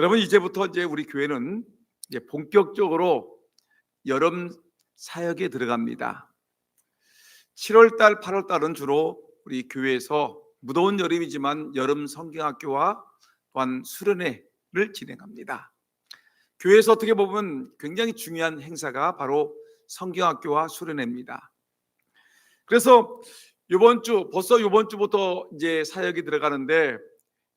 여러분 이제부터 이제 우리 교회는 이제 본격적으로 여름 사역에 들어갑니다. 7월 달, 8월 달은 주로 우리 교회에서 무더운 여름이지만 여름 성경학교와 또한 수련회를 진행합니다. 교회에서 어떻게 보면 굉장히 중요한 행사가 바로 성경학교와 수련회입니다. 그래서 이번 주 벌써 이번 주부터 이제 사역이 들어가는데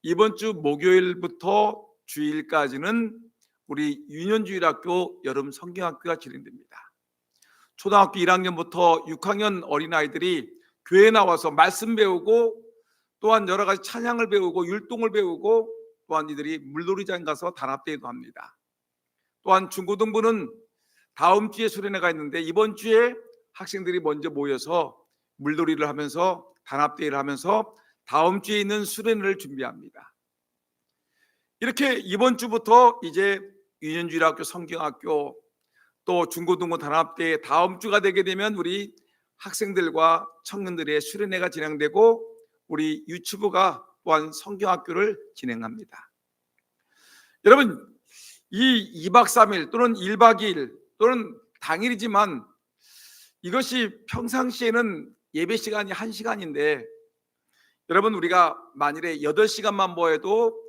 이번 주 목요일부터 주일까지는 우리 유년주일학교 여름 성경학교가 진행됩니다. 초등학교 1학년부터 6학년 어린아이들이 교회에 나와서 말씀 배우고 또한 여러 가지 찬양을 배우고 율동을 배우고 또한 이들이 물놀이장 가서 단합대회도 합니다. 또한 중고등부는 다음 주에 수련회가 있는데 이번 주에 학생들이 먼저 모여서 물놀이를 하면서 단합대회를 하면서 다음 주에 있는 수련회를 준비합니다. 이렇게 이번 주부터 이제 유년주일학교 성경학교 또 중고등부 단합대회 다음 주가 되게 되면 우리 학생들과 청년들의 수련회가 진행되고 우리 유치부가 또한 성경학교를 진행합니다. 여러분 이 2박 3일 또는 1박 2일 또는 당일이지만 이것이 평상시에는 예배 시간이 1시간인데 여러분 우리가 만일에 8시간만 모여도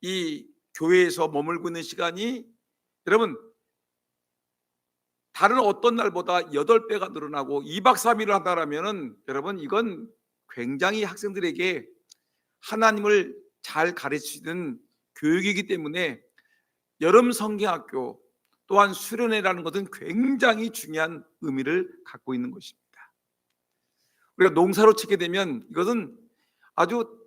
이 교회에서 머물고 있는 시간이 여러분 다른 어떤 날보다 8배가 늘어나고 2박 3일을 한다라면은 여러분 이건 굉장히 학생들에게 하나님을 잘 가르치는 교육이기 때문에 여름 성경학교 또한 수련회라는 것은 굉장히 중요한 의미를 갖고 있는 것입니다. 우리가 농사로 치게 되면 이것은 아주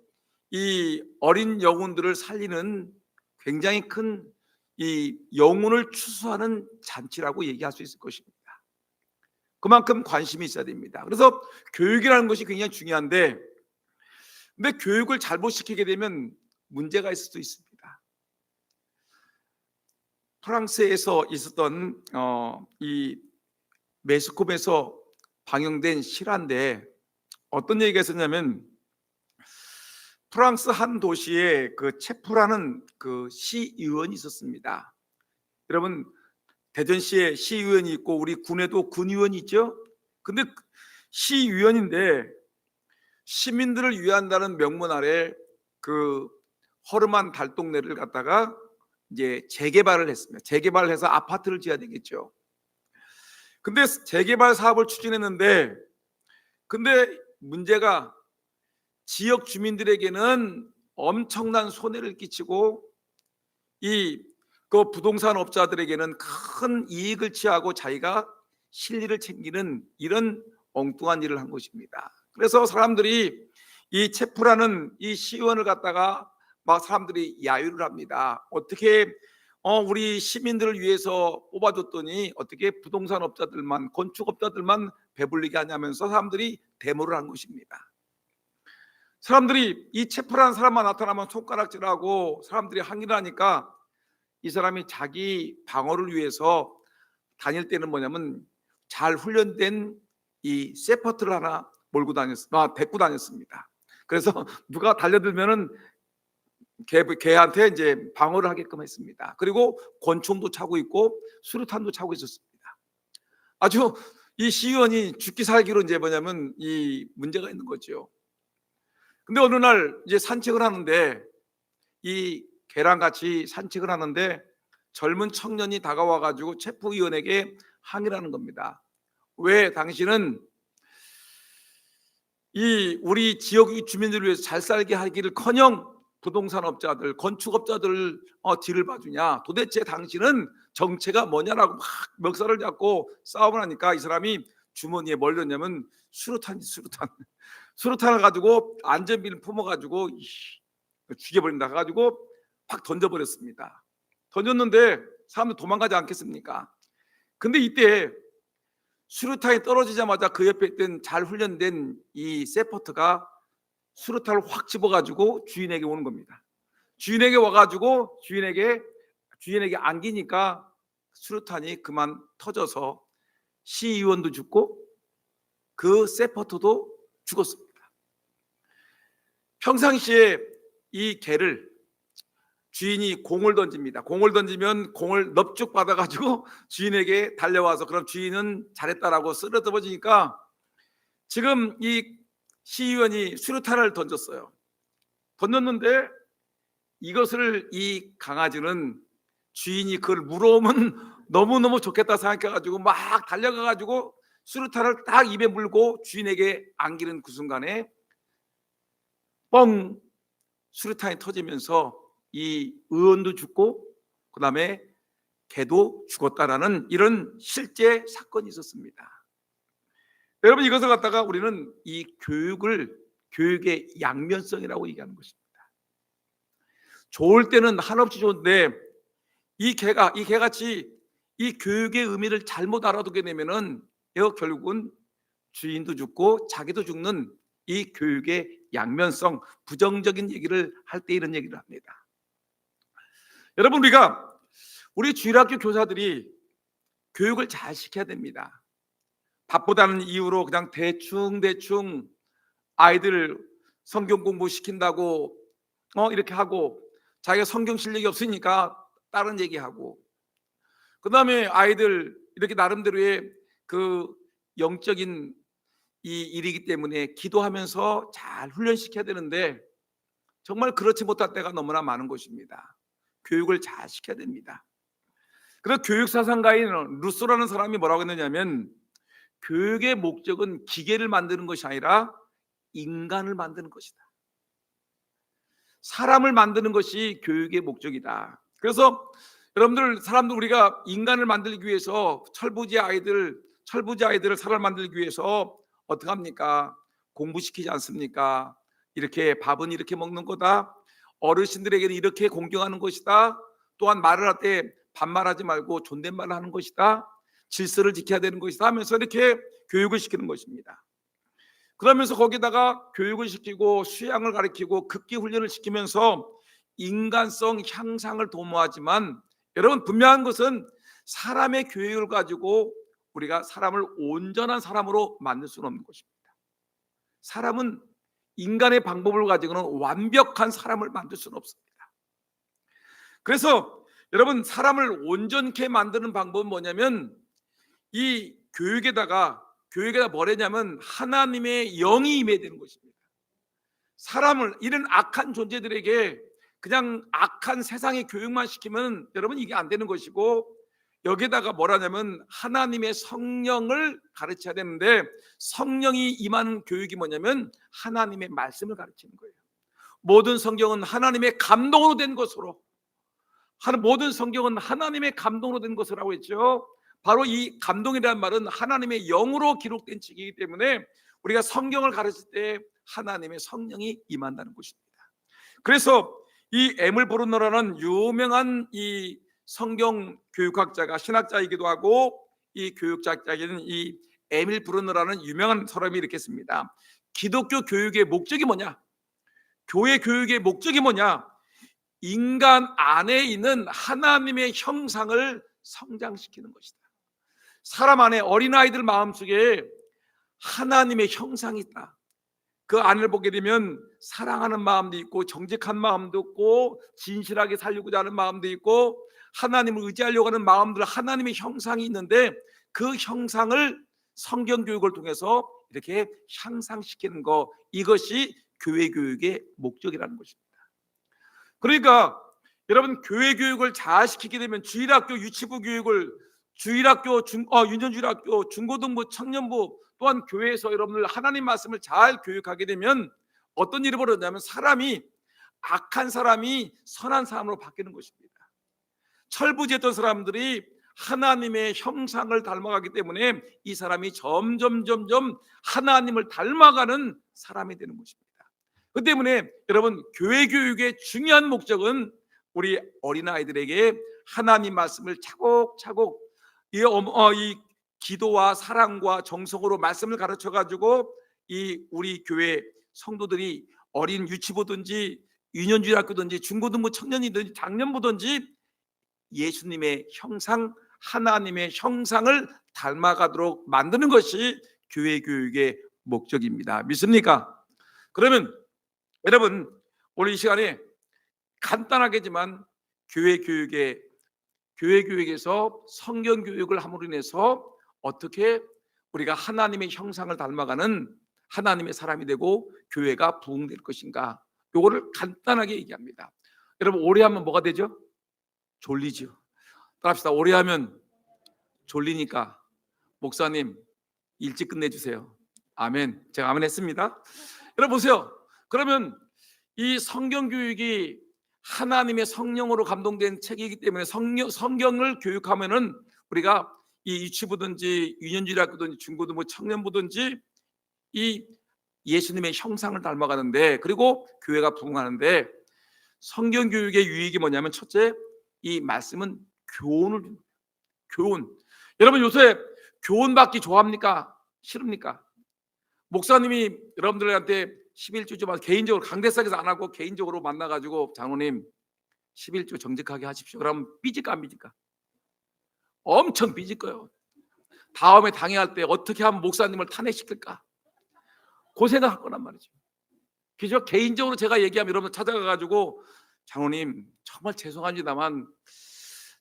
이 어린 영혼들을 살리는 굉장히 큰 이 영혼을 추수하는 잔치라고 얘기할 수 있을 것입니다. 그만큼 관심이 있어야 됩니다. 그래서 교육이라는 것이 굉장히 중요한데, 근데 교육을 잘못 시키게 되면 문제가 있을 수 있습니다. 프랑스에서 있었던 어, 이 메스콥에서 방영된 실화인데 어떤 얘기가 있었냐면 프랑스 한 도시에 그 체프라는 그 시의원이 있었습니다. 여러분 대전시에 시의원이 있고 우리 군에도 군의원이 있죠. 근데 시의원인데 시민들을 위한다는 명문 아래 그 허름한 달동네를 갖다가 이제 재개발을 했습니다. 재개발을 해서 아파트를 지어야 되겠죠. 근데 재개발 사업을 추진했는데 근데 문제가 지역 주민들에게는 엄청난 손해를 끼치고 이 그 부동산 업자들에게는 큰 이익을 취하고 자기가 실리를 챙기는 이런 엉뚱한 일을 한 것입니다. 그래서 사람들이 이 체프라는 이 시의원을 갖다가 막 사람들이 야유를 합니다. 어떻게 어 우리 시민들을 위해서 뽑아줬더니 어떻게 부동산 업자들만 건축 업자들만 배불리게 하냐면서 사람들이 데모를 한 것입니다. 사람들이 이 체프라는 사람만 나타나면 손가락질하고 사람들이 항의를 하니까 이 사람이 자기 방어를 위해서 다닐 때는 뭐냐면 잘 훈련된 이 세퍼트를 하나 몰고 다녔, 아, 데리고 다녔습니다. 그래서 누가 달려들면은 개, 개한테 이제 방어를 하게끔 했습니다. 그리고 권총도 차고 있고 수류탄도 차고 있었습니다. 아주 이 시의원이 죽기 살기로 이제 뭐냐면 이 문제가 있는 거죠. 근데 어느 날 이제 산책을 하는데 이 개랑 같이 산책을 하는데 젊은 청년이 다가와 가지고 체포 의원에게 항의를 하는 겁니다. 왜 당신은 이 우리 지역 주민들을 위해서 잘 살게 하기를커녕 부동산 업자들, 건축업자들 어, 뒤를 봐주냐? 도대체 당신은 정체가 뭐냐라고 막 멱살을 잡고 싸움을 하니까 이 사람이 주머니에 뭘 넣냐면 수류탄이 수류탄. 수류탄을 가지고 안전비를 품어가지고 죽여버린다 해가지고 확 던져버렸습니다. 던졌는데 사람들 도망가지 않겠습니까? 근데 이때 수류탄이 떨어지자마자 그 옆에 있던 잘 훈련된 이 세퍼트가 수류탄을 확 집어가지고 주인에게 오는 겁니다. 주인에게 와가지고 주인에게 주인에게 안기니까 수류탄이 그만 터져서 시의원도 죽고 그 세퍼트도 죽었습니다. 평상시에 이 개를 주인이 공을 던집니다. 공을 던지면 공을 넙죽 받아가지고 주인에게 달려와서 그럼 주인은 잘했다라고 쓰러져버지니까 지금 이 시의원이 수류탄을 던졌어요. 던졌는데 이것을 이 강아지는 주인이 그걸 물어오면 너무너무 좋겠다 생각해가지고 막 달려가가지고 수류탄을 딱 입에 물고 주인에게 안기는 그 순간에 뻥 수류탄이 터지면서 이 의원도 죽고 그 다음에 개도 죽었다라는 이런 실제 사건이 있었습니다. 여러분 이것을 갖다가 우리는 이 교육을 교육의 양면성이라고 얘기하는 것입니다. 좋을 때는 한없이 좋은데 이 개가 이 개같이 이 교육의 의미를 잘못 알아두게 되면은 결국은 주인도 죽고 자기도 죽는 이 교육의 양면성 부정적인 얘기를 할 때 이런 얘기를 합니다. 여러분 우리가 우리 주일학교 교사들이 교육을 잘 시켜야 됩니다. 바쁘다는 이유로 그냥 대충 대충 아이들 성경 공부 시킨다고 어 이렇게 하고 자기가 성경 실력이 없으니까 다른 얘기하고 그 다음에 아이들 이렇게 나름대로의 그 영적인 이 일이기 때문에 기도하면서 잘 훈련시켜야 되는데 정말 그렇지 못할 때가 너무나 많은 것입니다. 교육을 잘 시켜야 됩니다. 그래서 교육 사상가인 루소라는 사람이 뭐라고 했느냐면 교육의 목적은 기계를 만드는 것이 아니라 인간을 만드는 것이다. 사람을 만드는 것이 교육의 목적이다. 그래서 여러분들 사람들 우리가 인간을 만들기 위해서 철부지 아이들 철부지 아이들을 사람 만들기 위해서 어떻게 합니까? 공부시키지 않습니까? 이렇게 밥은 이렇게 먹는 거다. 어르신들에게는 이렇게 공경하는 것이다. 또한 말을 할 때 반말하지 말고 존댓말을 하는 것이다. 질서를 지켜야 되는 것이다 하면서 이렇게 교육을 시키는 것입니다. 그러면서 거기다가 교육을 시키고 수양을 가르치고 극기 훈련을 시키면서 인간성 향상을 도모하지만 여러분 분명한 것은 사람의 교육을 가지고 우리가 사람을 온전한 사람으로 만들 수는 없는 것입니다. 사람은 인간의 방법을 가지고는 완벽한 사람을 만들 수는 없습니다. 그래서 여러분 사람을 온전케 만드는 방법은 뭐냐면 이 교육에다가 교육에다 뭐냐면 하나님의 영이 임해야 되는 것입니다. 사람을 이런 악한 존재들에게 그냥 악한 세상의 교육만 시키면 여러분 이게 안 되는 것이고 여기다가 뭐라냐면 하나님의 성령을 가르쳐야 되는데 성령이 임하는 교육이 뭐냐면 하나님의 말씀을 가르치는 거예요. 모든 성경은 하나님의 감동으로 된 것으로 모든 성경은 하나님의 감동으로 된 것이라고 했죠. 바로 이 감동이라는 말은 하나님의 영으로 기록된 책이기 때문에 우리가 성경을 가르칠 때 하나님의 성령이 임한다는 것입니다. 그래서 이 브루너라는 유명한 이 성경 교육학자가 신학자이기도 하고 이 교육자이긴 이 에밀 브루너라는 유명한 사람이 이렇게 씁니다. 기독교 교육의 목적이 뭐냐? 교회 교육의 목적이 뭐냐? 인간 안에 있는 하나님의 형상을 성장시키는 것이다. 사람 안에 어린아이들 마음속에 하나님의 형상이 있다. 그 안을 보게 되면 사랑하는 마음도 있고 정직한 마음도 있고 진실하게 살려고자 하는 마음도 있고 하나님을 의지하려고 하는 마음들 하나님의 형상이 있는데 그 형상을 성경 교육을 통해서 이렇게 향상시키는 거 이것이 교회 교육의 목적이라는 것입니다. 그러니까 여러분 교회 교육을 잘 시키게 되면 주일학교 유치부 교육을 주일학교 중 어, 유년주일학교 중고등부 청년부 또한 교회에서 여러분들 하나님 말씀을 잘 교육하게 되면 어떤 일이 벌어지냐면 사람이 악한 사람이 선한 사람으로 바뀌는 것입니다. 철부지했던 사람들이 하나님의 형상을 닮아가기 때문에 이 사람이 점점 점점 하나님을 닮아가는 사람이 되는 것입니다. 그 때문에 여러분 교회 교육의 중요한 목적은 우리 어린 아이들에게 하나님 말씀을 차곡차곡 이, 어, 이 기도와 사랑과 정성으로 말씀을 가르쳐 가지고 이 우리 교회 성도들이 어린 유치부든지 유년주일학교든지 중고등부 청년이든지 장년부든지 예수님의 형상 하나님의 형상을 닮아가도록 만드는 것이 교회 교육의 목적입니다. 믿습니까? 그러면 여러분 오늘 이 시간에 간단하게지만 교회 교육에 교회 교육에서 성경 교육을 함으로 인해서 어떻게 우리가 하나님의 형상을 닮아가는 하나님의 사람이 되고 교회가 부흥될 것인가 요거를 간단하게 얘기합니다. 여러분 오래 하면 뭐가 되죠? 졸리죠. 따라합시다. 오래 하면 졸리니까 목사님 일찍 끝내주세요. 아멘. 제가 아멘 했습니다. 여러분 보세요. 그러면 이 성경 교육이 하나님의 성령으로 감동된 책이기 때문에 성령, 성경을 교육하면은 우리가 이 유치부든지 유년주일학교든지 중고등 뭐 청년부든지 이 예수님의 형상을 닮아가는데 그리고 교회가 부흥하는데 성경 교육의 유익이 뭐냐면 첫째 이 말씀은 교훈을. 교훈. 여러분 요새 교훈 받기 좋아합니까? 싫습니까? 목사님이 여러분들한테 11주 좀 개인적으로 강대상에서 안 하고 개인적으로 만나가지고 장로님 11주 정직하게 하십시오. 그러면 삐질까 안 삐질까? 엄청 삐질 거예요. 다음에 당회할 때 어떻게 하면 목사님을 탄핵시킬까? 그 생각할 거란 말이죠. 그죠? 개인적으로 제가 얘기하면 여러분 찾아가가지고 장로님 정말 죄송합니다만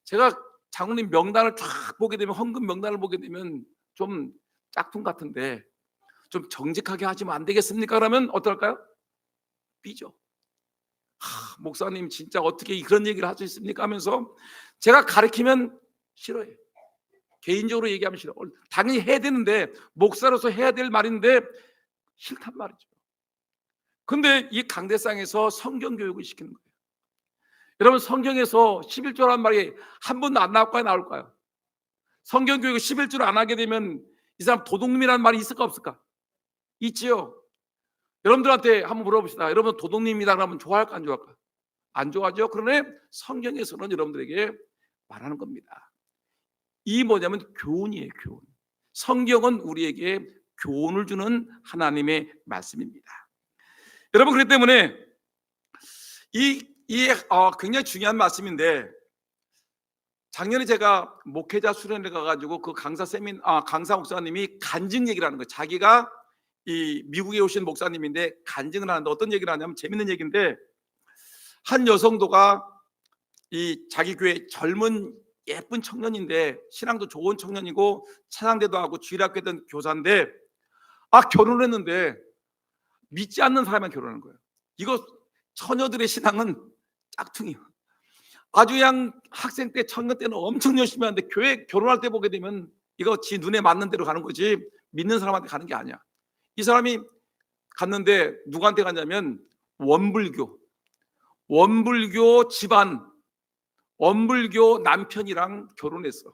제가 장로님 명단을 쫙 보게 되면 헌금 명단을 보게 되면 좀 짝퉁 같은데 좀 정직하게 하시면 안 되겠습니까? 그러면 어떨까요? 삐죠. 하, 목사님 진짜 어떻게 그런 얘기를 할 수 있습니까? 하면서 제가 가르치면 싫어요. 개인적으로 얘기하면 싫어. 당연히 해야 되는데 목사로서 해야 될 말인데 싫단 말이죠. 근데 이 강대상에서 성경 교육을 시키는 거예요. 여러분 성경에서 11조라는 말이 한 번도 안 나올까요? 나올까요? 성경 교육을 11조를 안 하게 되면 이 사람 도둑님이라는 말이 있을까 없을까? 있지요. 여러분들한테 한번 물어봅시다. 여러분 도둑님이다 그러면 좋아할까 안 좋아할까? 안 좋아하죠. 그러네 성경에서는 여러분들에게 말하는 겁니다. 이 뭐냐면 교훈이에요, 교훈. 성경은 우리에게 교훈을 주는 하나님의 말씀입니다. 여러분 그렇기 때문에 이, 이 어, 굉장히 중요한 말씀인데 작년에 제가 목회자 수련회 가가지고 그 강사 세민 아 강사 목사님이 간증 얘기를 하는 거예요. 자기가 이 미국에 오신 목사님인데 간증을 하는데 어떤 얘기를 하냐면 재밌는 얘기인데 한 여성도가 이 자기 교회 젊은 예쁜 청년인데 신앙도 좋은 청년이고 찬양대도 하고 주일학교던 교사인데 아 결혼했는데 믿지 않는 사람만 결혼한 거예요. 이거 처녀들의 신앙은 짝퉁이요. 아주 그냥 학생 때 청년 때는 엄청 열심히 하는데 교회 결혼할 때 보게 되면 이거 지 눈에 맞는 대로 가는 거지 믿는 사람한테 가는 게 아니야. 이 사람이 갔는데 누구한테 갔냐면 원불교 원불교 집안 원불교 남편이랑 결혼했어.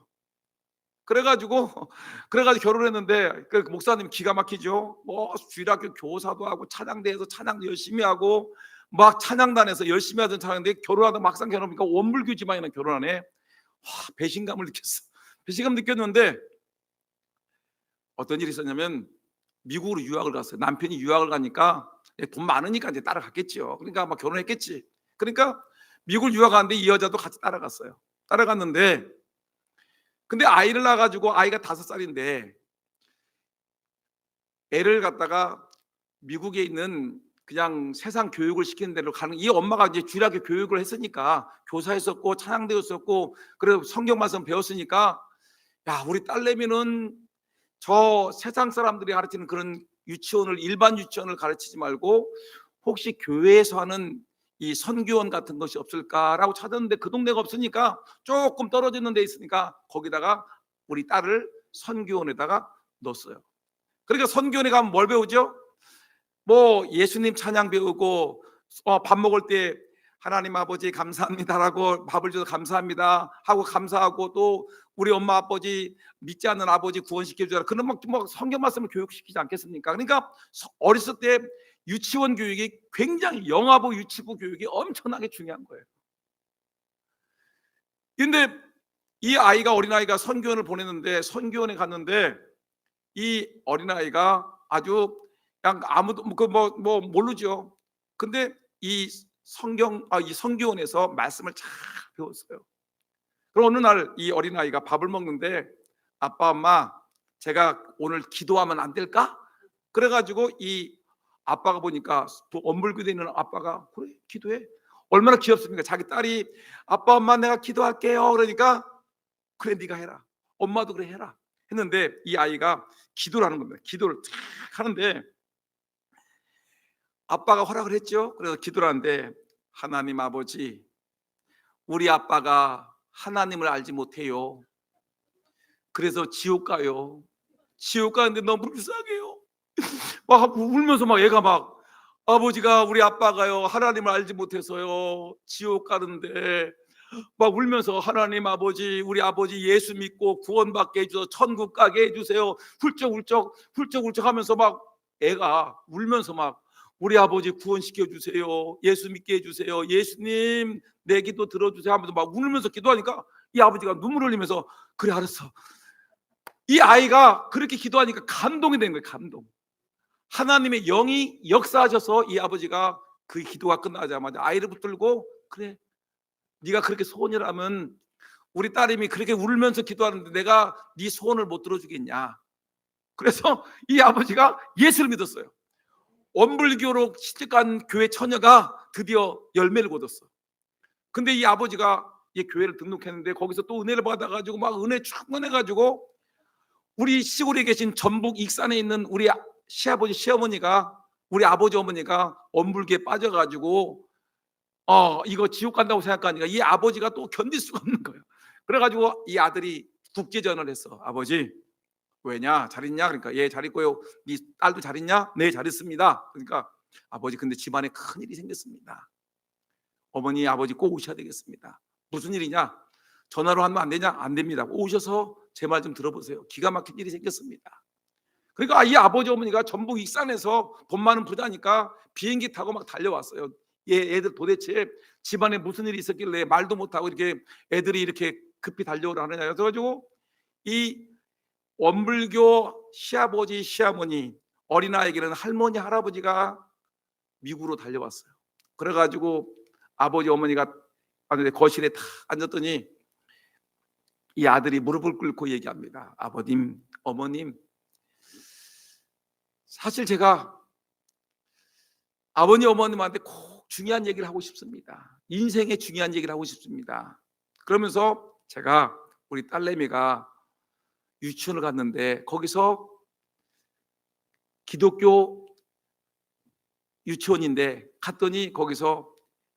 그래가지고 그래가지고 결혼했는데 그 목사님 기가 막히죠. 뭐 주일학교 교사도 하고 찬양대에서 찬양도 열심히 하고 막 찬양단에서 열심히 하던 찬양대 결혼하다 막상 결혼하니까 원불교 집안이랑 결혼하네. 와, 배신감을 느꼈어. 배신감 느꼈는데 어떤 일이 있었냐면 미국으로 유학을 갔어요. 남편이 유학을 가니까 돈 많으니까 이제 따라갔겠죠. 그러니까 막 결혼했겠지. 그러니까 미국 유학 가는데 이 여자도 같이 따라갔어요. 따라갔는데 근데 아이를 낳아가지고 아이가 다섯 살인데 애를 갖다가 미국에 있는 그냥 세상 교육을 시키는 대로 가는 이 엄마가 이제 주일학교 교육을 했으니까 교사했었고 찬양대였었고 그래서 성경 말씀 배웠으니까 야 우리 딸내미는 저 세상 사람들이 가르치는 그런 유치원을 일반 유치원을 가르치지 말고 혹시 교회에서 하는 이 선교원 같은 것이 없을까라고 찾았는데 그 동네가 없으니까 조금 떨어지는 데 있으니까 거기다가 우리 딸을 선교원에다가 넣었어요. 그러니까 선교원에 가면 뭘 배우죠? 뭐 예수님 찬양 배우고 어, 밥 먹을 때 하나님 아버지 감사합니다라고 밥을 줘서 감사합니다 하고 감사하고 또 우리 엄마 아버지 믿지 않는 아버지 구원시켜 주라 그런 막, 뭐 성경 말씀을 교육시키지 않겠습니까? 그러니까 어렸을 때 유치원 교육이 굉장히 영아부 유치부 교육이 엄청나게 중요한 거예요. 근데 이 아이가 어린아이가 선교원을 보냈는데 선교원에 갔는데 이 어린아이가 아주 그냥 아무도 그뭐 뭐 모르죠. 근데 이 성경 아이 선교원에서 말씀을 잘 배웠어요. 그럼 어느 날 이 어린 아이가 밥을 먹는데 아빠 엄마 제가 오늘 기도하면 안 될까? 그래가지고 이 아빠가 보니까 또 엄불교대 있는 아빠가 그래 기도해 얼마나 귀엽습니까? 자기 딸이 아빠 엄마 내가 기도할게요. 그러니까 그래 네가 해라. 엄마도 그래 해라. 했는데 이 아이가 기도를 하는 겁니다. 기도를 탁 하는데 아빠가 허락을 했죠. 그래서 기도를 하는데 하나님 아버지 우리 아빠가 하나님을 알지 못해요. 그래서 지옥 가요. 지옥 가는데 너무 불쌍해요. 막 울면서 막 얘가 막 아버지가 우리 아빠가요 하나님을 알지 못해서요 지옥 가는데 막 울면서 하나님 아버지 우리 아버지 예수 믿고 구원받게 해주셔서 천국 가게 해주세요 훌쩍훌쩍 훌쩍훌쩍 하면서 막 애가 울면서 막 우리 아버지 구원시켜 주세요. 예수 믿게 해주세요. 예수님 내 기도 들어주세요. 하면서 막 울면서 기도하니까 이 아버지가 눈물 흘리면서 그래 알았어. 이 아이가 그렇게 기도하니까 감동이 된 거예요 감동. 하나님의 영이 역사하셔서 이 아버지가 그 기도가 끝나자마자 아이를 붙들고 그래 네가 그렇게 소원을 하면 우리 딸님이 그렇게 울면서 기도하는데 내가 네 소원을 못 들어주겠냐. 그래서 이 아버지가 예수를 믿었어요 원불교로 시집간 교회 처녀가 드디어 열매를 거뒀어 근데 이 아버지가 이 교회를 등록했는데 거기서 또 은혜를 받아가지고 막 은혜 충만해가지고 우리 시골에 계신 전북 익산에 있는 우리 시아버지 시어머니가 우리 아버지 어머니가 엄불기에 빠져가지고 어 이거 지옥 간다고 생각하니까 이 아버지가 또 견딜 수가 없는 거예요. 그래가지고 이 아들이 국제전을 했어. 아버지 왜냐 잘 있냐? 그러니까 예 잘 있고요. 네 딸도 잘 있냐? 네 잘 있습니다. 그러니까 아버지 근데 집안에 큰 일이 생겼습니다. 어머니 아버지 꼭 오셔야 되겠습니다. 무슨 일이냐? 전화로 하면 안 되냐? 안 됩니다. 오셔서 제 말 좀 들어보세요. 기가 막힌 일이 생겼습니다. 그러니까 이 아버지 어머니가 전북 익산에서 돈 많은 부자니까 비행기 타고 막 달려왔어요. 얘 애들 도대체 집안에 무슨 일이 있었길래 말도 못하고 이렇게 애들이 이렇게 급히 달려오라 하느냐 그래가지고 이 원불교 시아버지 시어머니 어린아이에게는 할머니 할아버지가 미국으로 달려왔어요. 그래가지고 아버지 어머니가 거실에 탁 앉았더니 이 아들이 무릎을 꿇고 얘기합니다. 아버님, 어머님, 사실 제가 아버님 어머님한테 꼭 중요한 얘기를 하고 싶습니다. 인생의 중요한 얘기를 하고 싶습니다. 그러면서 제가 우리 딸내미가 유치원을 갔는데 거기서 기독교 유치원인데 갔더니 거기서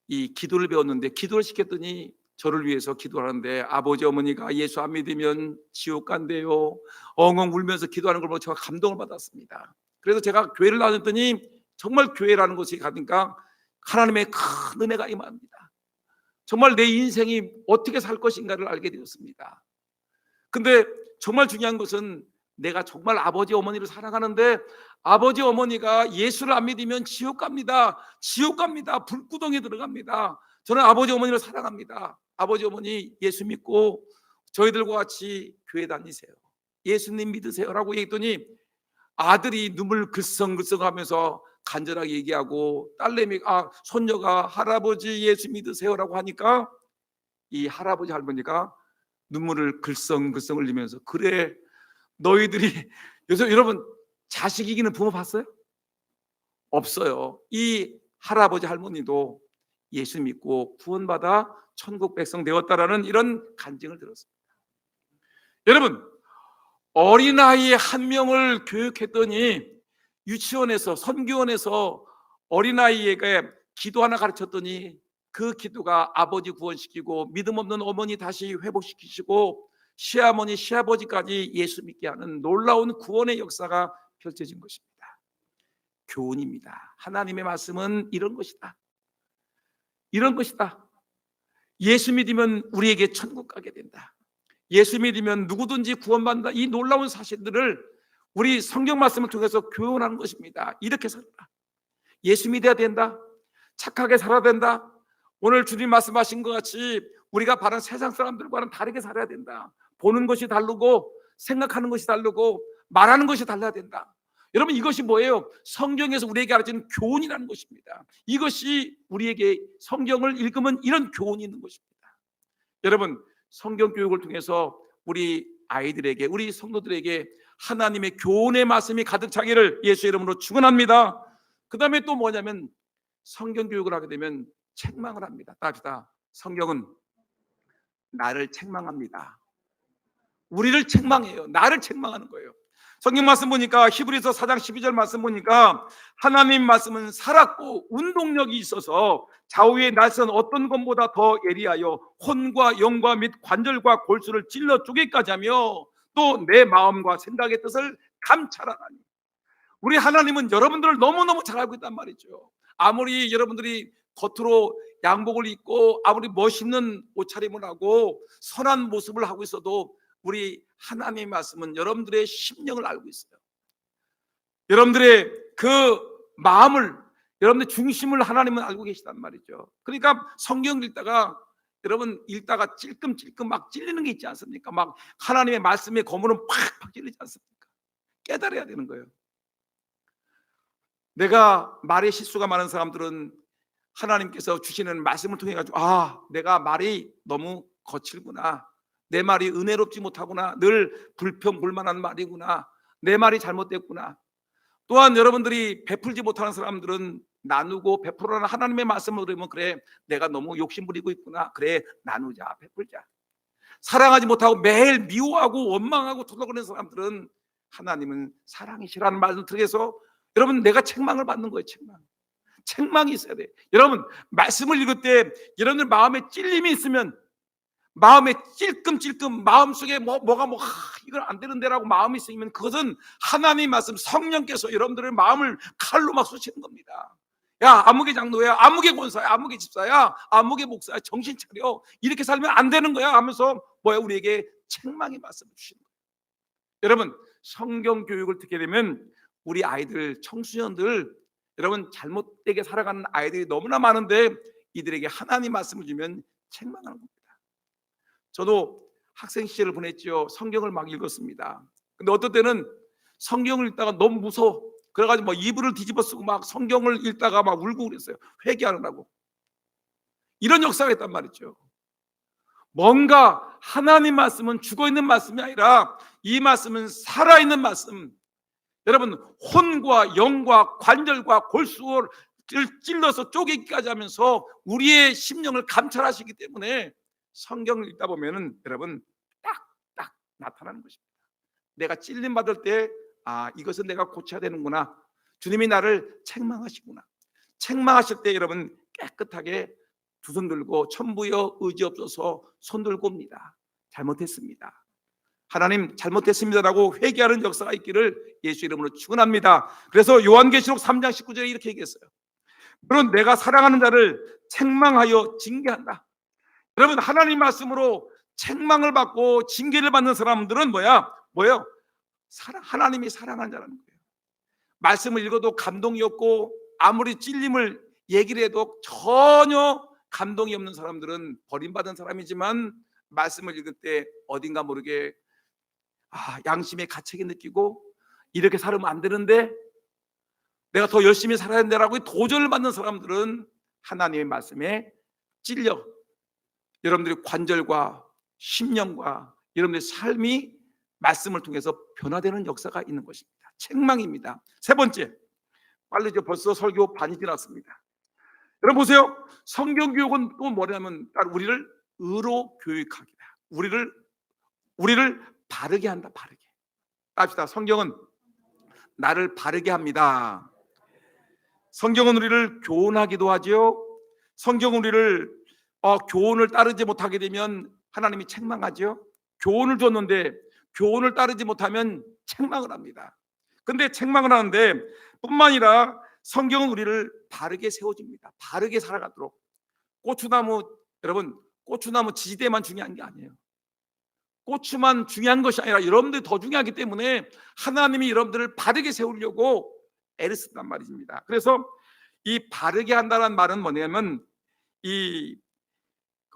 이 기도를 배웠는데 기도를 시켰더니 저를 위해서 기도하는데 아버지 어머니가 예수 안 믿으면 지옥 간대요. 엉엉 울면서 기도하는 걸 보고 제가 감동을 받았습니다. 그래서 제가 교회를 나왔더니 정말 교회라는 곳에 가니까 하나님의 큰 은혜가 임합니다. 정말 내 인생이 어떻게 살 것인가를 알게 되었습니다. 근데 정말 중요한 것은 내가 정말 아버지 어머니를 사랑하는데 아버지 어머니가 예수를 안 믿으면 지옥 갑니다. 지옥 갑니다. 불구덩이에 들어갑니다. 저는 아버지 어머니를 사랑합니다. 아버지 어머니 예수 믿고 저희들과 같이 교회 다니세요. 예수님 믿으세요라고 얘기했더니 아들이 눈물 글썽글썽 하면서 간절하게 얘기하고 딸내미 아 손녀가 할아버지 예수 믿으세요라고 하니까 이 할아버지 할머니가 눈물을 글썽글썽 흘리면서 그래 너희들이 요새 여러분 자식 이기는 부모 봤어요? 없어요. 이 할아버지 할머니도 예수 믿고 구원받아 천국 백성 되었다라는 이런 간증을 들었습니다. 여러분 어린아이 한 명을 교육했더니 유치원에서 선교원에서 어린아이에게 기도 하나 가르쳤더니 그 기도가 아버지 구원시키고 믿음 없는 어머니 다시 회복시키시고 시어머니 시아버지까지 예수 믿게 하는 놀라운 구원의 역사가 펼쳐진 것입니다. 교훈입니다. 하나님의 말씀은 이런 것이다. 이런 것이다. 예수 믿으면 우리에게 천국 가게 된다. 예수 믿으면 누구든지 구원받는다. 이 놀라운 사실들을 우리 성경 말씀을 통해서 교훈하는 것입니다. 이렇게 살라. 예수 믿어야 된다. 착하게 살아야 된다. 오늘 주님 말씀하신 것 같이 우리가 바른 세상 사람들과는 다르게 살아야 된다. 보는 것이 다르고 생각하는 것이 다르고 말하는 것이 달라야 된다. 여러분 이것이 뭐예요? 성경에서 우리에게 가르치는 교훈이라는 것입니다. 이것이 우리에게 성경을 읽으면 이런 교훈이 있는 것입니다. 여러분 성경 교육을 통해서 우리 아이들에게 우리 성도들에게 하나님의 교훈의 말씀이 가득 차기를 예수 이름으로 축원합니다. 그다음에 또 뭐냐면 성경 교육을 하게 되면 책망을 합니다. 따지다 성경은 나를 책망합니다. 우리를 책망해요. 나를 책망하는 거예요. 성경 말씀 보니까 히브리서 4장 12절 말씀 보니까 하나님 말씀은 살았고 운동력이 있어서 좌우의 날선 어떤 것보다 더 예리하여 혼과 영과 및 관절과 골수를 찔러 쪼개까지 하며 또 내 마음과 생각의 뜻을 감찰하나니 우리 하나님은 여러분들을 너무너무 잘 알고 있단 말이죠. 아무리 여러분들이 겉으로 양복을 입고 아무리 멋있는 옷차림을 하고 선한 모습을 하고 있어도 우리 하나님의 말씀은 여러분들의 심령을 알고 있어요. 여러분들의 그 마음을 여러분의 중심을 하나님은 알고 계시단 말이죠. 그러니까 성경 읽다가 여러분 읽다가 찔끔찔끔 막 찔리는 게 있지 않습니까? 막 하나님의 말씀의 거물은 팍팍 찔리지 않습니까? 깨달아야 되는 거예요. 내가 말에 실수가 많은 사람들은 하나님께서 주시는 말씀을 통해 가지고 아, 내가 말이 너무 거칠구나. 내 말이 은혜롭지 못하구나. 늘 불평불만한 말이구나. 내 말이 잘못됐구나. 또한 여러분들이 베풀지 못하는 사람들은 나누고 베풀어라는 하나님의 말씀을 들으면 그래 내가 너무 욕심 부리고 있구나. 그래 나누자 베풀자. 사랑하지 못하고 매일 미워하고 원망하고 토닥거리는 사람들은 하나님은 사랑이시라는 말을 통해서 여러분 내가 책망을 받는 거예요 책망. 책망이 있어야 돼. 여러분 말씀을 읽을 때 여러분들 마음에 찔림이 있으면 마음에 찔끔찔끔 마음속에 뭐 뭐가 뭐 하, 이건 안 되는데라고 마음이 있으면 그것은 하나님 말씀 성령께서 여러분들의 마음을 칼로 막 쑤시는 겁니다. 야 아무개 장로야 아무개 권사야 아무개 집사야 아무개 목사야 정신 차려 이렇게 살면 안 되는 거야 하면서 뭐야 우리에게 책망의 말씀을 주시는 거예요. 여러분 성경 교육을 듣게 되면 우리 아이들 청소년들 여러분 잘못되게 살아가는 아이들이 너무나 많은데 이들에게 하나님 말씀을 주면 책망하는 겁니다. 저도 학생 시절을 보냈죠. 성경을 막 읽었습니다. 근데 어떤 때는 성경을 읽다가 너무 무서워. 그래가지고 막 이불을 뒤집어 쓰고 막 성경을 읽다가 막 울고 그랬어요. 회개하느라고. 이런 역사가 있단 말이죠. 뭔가 하나님 말씀은 죽어 있는 말씀이 아니라 이 말씀은 살아 있는 말씀. 여러분 혼과 영과 관절과 골수를 찔러서 쪼개기까지 하면서 우리의 심령을 감찰하시기 때문에 성경을 읽다 보면은 여러분 딱딱 나타나는 것입니다. 내가 찔림 받을 때 아, 이것은 내가 고쳐야 되는구나. 주님이 나를 책망하시구나. 책망하실 때 여러분 깨끗하게 두 손 들고 천부여 의지 없어서 손 들고 옵니다. 잘못했습니다. 하나님 잘못했습니다라고 회개하는 역사가 있기를 예수 이름으로 축원합니다. 그래서 요한계시록 3장 19절에 이렇게 얘기했어요. 그런 내가 사랑하는 자를 책망하여 징계한다. 여러분 하나님 말씀으로 책망을 받고 징계를 받는 사람들은 뭐야? 뭐예요? 사랑 하나님이 사랑하는 자라는 거예요. 말씀을 읽어도 감동이 없고 아무리 찔림을 얘기를 해도 전혀 감동이 없는 사람들은 버림받은 사람이지만 말씀을 읽을 때 어딘가 모르게 아, 양심의 가책이 느끼고 이렇게 살면 안 되는데 내가 더 열심히 살아야 된다라고 도전을 받는 사람들은 하나님의 말씀에 찔려 여러분들의 관절과 심령과 여러분들의 삶이 말씀을 통해서 변화되는 역사가 있는 것입니다. 책망입니다. 세 번째, 빨리 이제 벌써 설교 반이 지났습니다. 여러분 보세요. 성경 교육은 또 뭐냐면 우리를 의로 교육하기다. 우리를 우리를 바르게 한다. 바르게. 합시다. 성경은 나를 바르게 합니다. 성경은 우리를 교훈하기도 하지요. 성경은 우리를 어, 교훈을 따르지 못하게 되면 하나님이 책망하죠. 교훈을 줬는데 교훈을 따르지 못하면 책망을 합니다. 근데 책망을 하는데 뿐만 아니라 성경은 우리를 바르게 세워줍니다. 바르게 살아가도록. 고추나무 여러분 고추나무 지지대만 중요한 게 아니에요. 고추만 중요한 것이 아니라 여러분들이 더 중요하기 때문에 하나님이 여러분들을 바르게 세우려고 애를 쓴단 말입니다. 그래서 이 바르게 한다는 말은 뭐냐면 이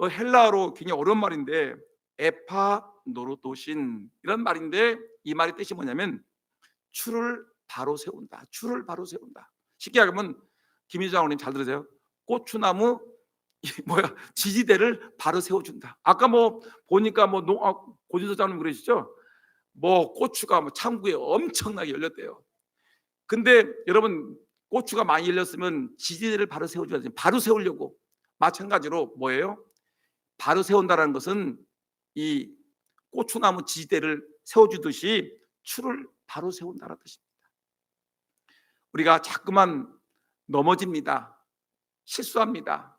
그 헬라어로 굉장히 어려운 말인데 에파 노로도신 이런 말인데 이 말의 뜻이 뭐냐면 추를 바로 세운다. 추를 바로 세운다. 쉽게 하면 김희주 장로님 잘 들으세요. 고추나무 뭐야 지지대를 바로 세워준다. 아까 뭐 보니까 뭐 농, 아, 고진서 장님 그러시죠? 뭐 고추가 뭐 창구에 엄청나게 열렸대요. 근데 여러분 고추가 많이 열렸으면 지지대를 바로 세워줘야 돼. 바로 세우려고 마찬가지로 뭐예요? 바로 세운다라는 것은 이 고추나무 지대를 세워주듯이 추를 바로 세운다는 뜻입니다. 우리가 자꾸만 넘어집니다. 실수합니다.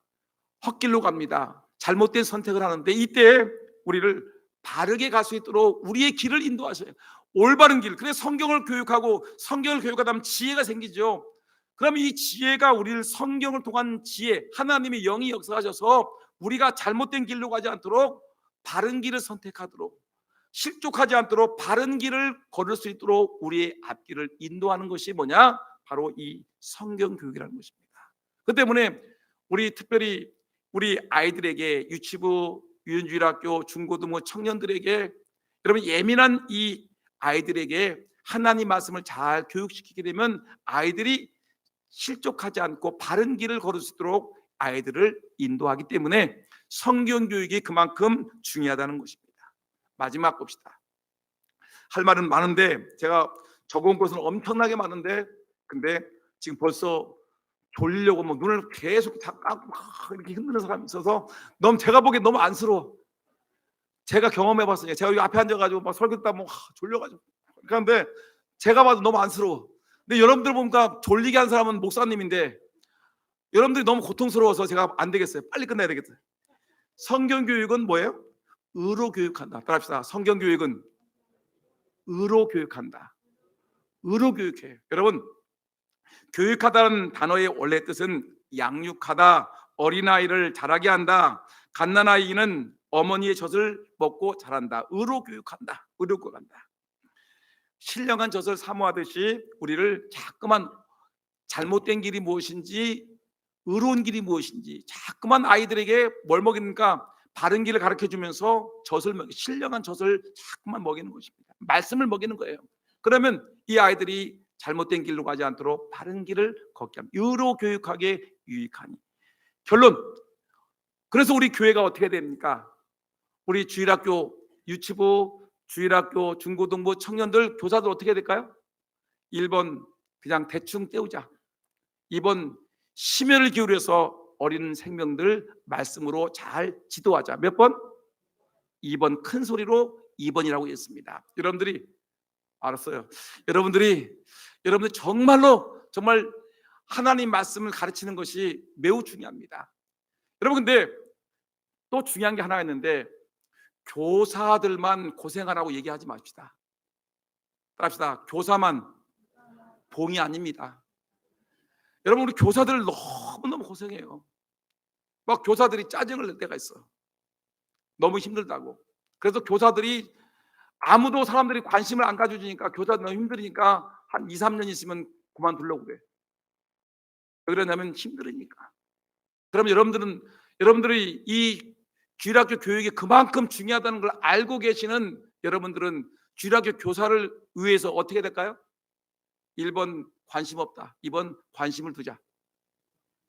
헛길로 갑니다. 잘못된 선택을 하는데 이때 우리를 바르게 갈 수 있도록 우리의 길을 인도하셔요. 올바른 길. 그래서 성경을 교육하고 성경을 교육하다 보면 지혜가 생기죠. 그러면 이 지혜가 우리를 성경을 통한 지혜, 하나님의 영이 역사하셔서 우리가 잘못된 길로 가지 않도록 바른 길을 선택하도록 실족하지 않도록 바른 길을 걸을 수 있도록 우리의 앞길을 인도하는 것이 뭐냐? 바로 이 성경 교육이라는 것입니다. 그 때문에 우리 특별히 우리 아이들에게 유치부, 유연주일학교, 중고등부 청년들에게 여러분 예민한 이 아이들에게 하나님 말씀을 잘 교육시키게 되면 아이들이 실족하지 않고 바른 길을 걸을 수 있도록 아이들을 인도하기 때문에 성경 교육이 그만큼 중요하다는 것입니다. 마지막 봅시다. 할 말은 많은데 제가 적어온 것은 엄청나게 많은데 근데 지금 벌써 졸리려고 뭐 눈을 계속 다 까고 막 이렇게 흔드는 사람이 있어서 너무 제가 보기엔 너무 안쓰러워. 제가 경험해 봤어요. 제가 여기 앞에 앉아가지고 막 설교 듣다 뭐 하, 졸려가지고 그런데 제가 봐도 너무 안쓰러워. 근데 여러분들 보니까 졸리게 한 사람은 목사님인데 여러분들이 너무 고통스러워서 제가 안 되겠어요. 빨리 끝내야 되겠어요. 성경 교육은 뭐예요? 의로 교육한다. 따라합시다. 성경 교육은 의로 교육한다. 의로 교육해. 여러분 교육하다는 단어의 원래 뜻은 양육하다, 어린아이를 자라게 한다. 갓난아이는 어머니의 젖을 먹고 자란다. 의로 교육한다. 의로 교육한다. 신령한 젖을 사모하듯이 우리를 자꾸만 잘못된 길이 무엇인지 의로운 길이 무엇인지 자꾸만 아이들에게 뭘 먹이는가 바른 길을 가르쳐 주면서 젖을 신령한 젖을 자꾸만 먹이는 것입니다. 말씀을 먹이는 거예요. 그러면 이 아이들이 잘못된 길로 가지 않도록 바른 길을 걷게 합니다. 의로 교육하게 유익하니. 결론. 그래서 우리 교회가 어떻게 됩니까? 우리 주일학교 유치부, 주일학교 중고등부 청년들 교사들 어떻게 될까요? 1번 그냥 대충 때우자. 2번 심혈을 기울여서 어린 생명들 말씀으로 잘 지도하자. 몇 번? 2번 큰 소리로 2번이라고 했습니다. 여러분들이 알았어요. 여러분들이 여러분들 정말로 정말 하나님 말씀을 가르치는 것이 매우 중요합니다. 여러분 근데 또 중요한 게 하나 있는데 교사들만 고생하라고 얘기하지 맙시다. 따라합시다. 교사만 봉이 아닙니다. 여러분 우리 교사들 너무너무 고생해요. 막 교사들이 짜증을 낼 때가 있어. 너무 힘들다고. 그래서 교사들이 아무도 사람들이 관심을 안 가져주니까 교사들 너무 힘들으니까 한 2, 3년 있으면 그만두려고 그래. 왜 그러냐면 힘들으니까. 그럼 여러분들은 여러분들이 이 주일학교 교육이 그만큼 중요하다는 걸 알고 계시는 여러분들은 주일학교 교사를 위해서 어떻게 될까요? 1번 관심 없다. 2번 관심을 두자.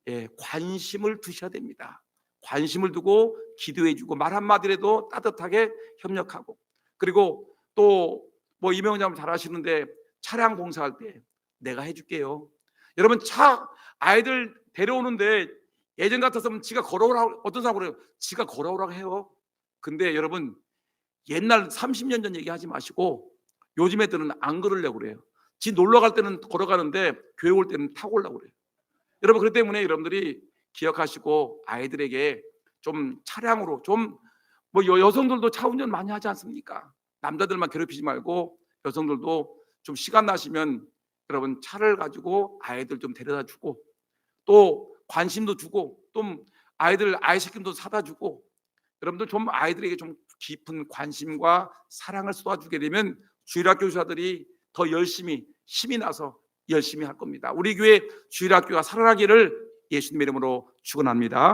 예, 관심을 두셔야 됩니다. 관심을 두고 기도해 주고 말 한마디라도 따뜻하게 협력하고 그리고 또 뭐 이명장님 잘 아시는데 차량 공사할 때 내가 해줄게요. 여러분 차 아이들 데려오는데 예전 같았으면 지가 걸어오라고 어떤 사람 그래요? 지가 걸어오라고 해요. 근데 여러분 옛날 30년 전 얘기하지 마시고 요즘 애들은 안 걸으려고 그래요. 지 놀러 갈 때는 걸어가는데 교회 올 때는 타고 오려고 그래요. 여러분 그렇기 때문에 여러분들이 기억하시고 아이들에게 좀 차량으로 좀 뭐 여성들도 차 운전 많이 하지 않습니까? 남자들만 괴롭히지 말고 여성들도 좀 시간 나시면 여러분 차를 가지고 아이들 좀 데려다 주고 또 관심도 주고 또 아이들 아이스크림도 사다 주고 여러분들 좀 아이들에게 좀 깊은 관심과 사랑을 쏟아주게 되면 주일학교 교사들이 더 열심히 힘이 나서 열심히 할 겁니다. 우리 교회 주일학교가 살아나기를 예수님의 이름으로 축원합니다.